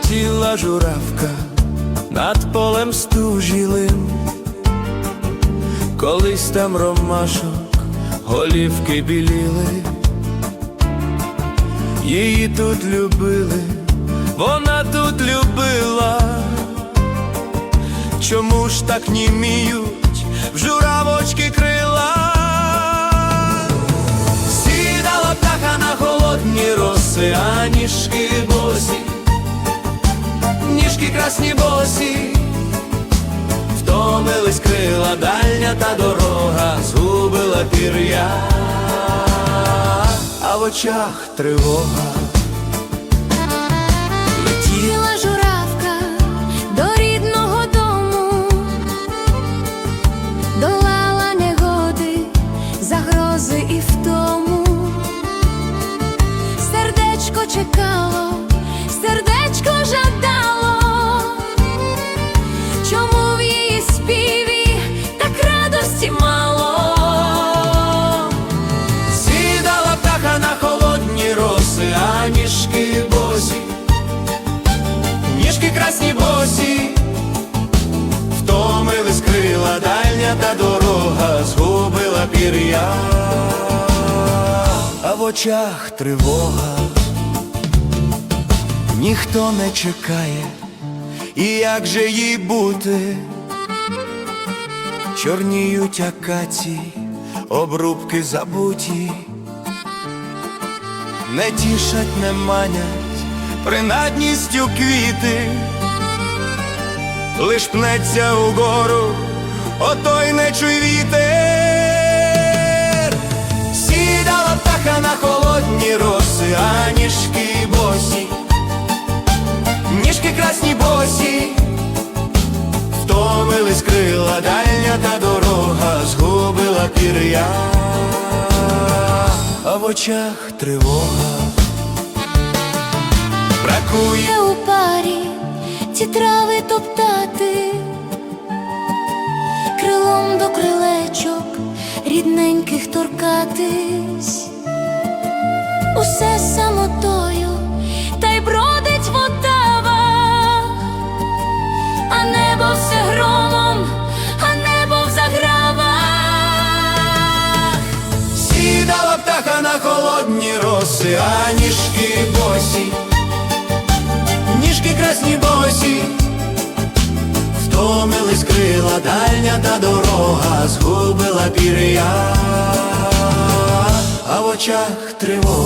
Летіла журавка над полем стужілим, колись там ромашок голівки біліли, її тут любили, вона тут любила. Чому ж так німіють в журавочки крила? Сідала птаха на холодні роси, а ніжки босі, красні босі, втомились крила, дальня та дорога, згубила пір'я, а в очах тривога. Та дорога, згубила пір'я, а в очах тривога, ніхто не чекає, і як же їй бути? Чорніють акації, обрубки забуті, не тішать, не манять принадністю квіти, лиш пнеться угору, отой не чуй вітер, сідала птаха на холодні роси, а ніжки босі, ніжки красні босі. Втомились крила, дальня та дорога, згубила пір'я, а в очах тривога. Бракує у парі ті трави топтати, рідненьких торкатись, усе самотою, та й бродить в отавах, а небо все громом, а небо в загравах. сідала птаха на холодні роси, а ніжки босі, ніжки красні босі, втомились крила, дальня та дорога, згубила пір'я, а в очах тривога.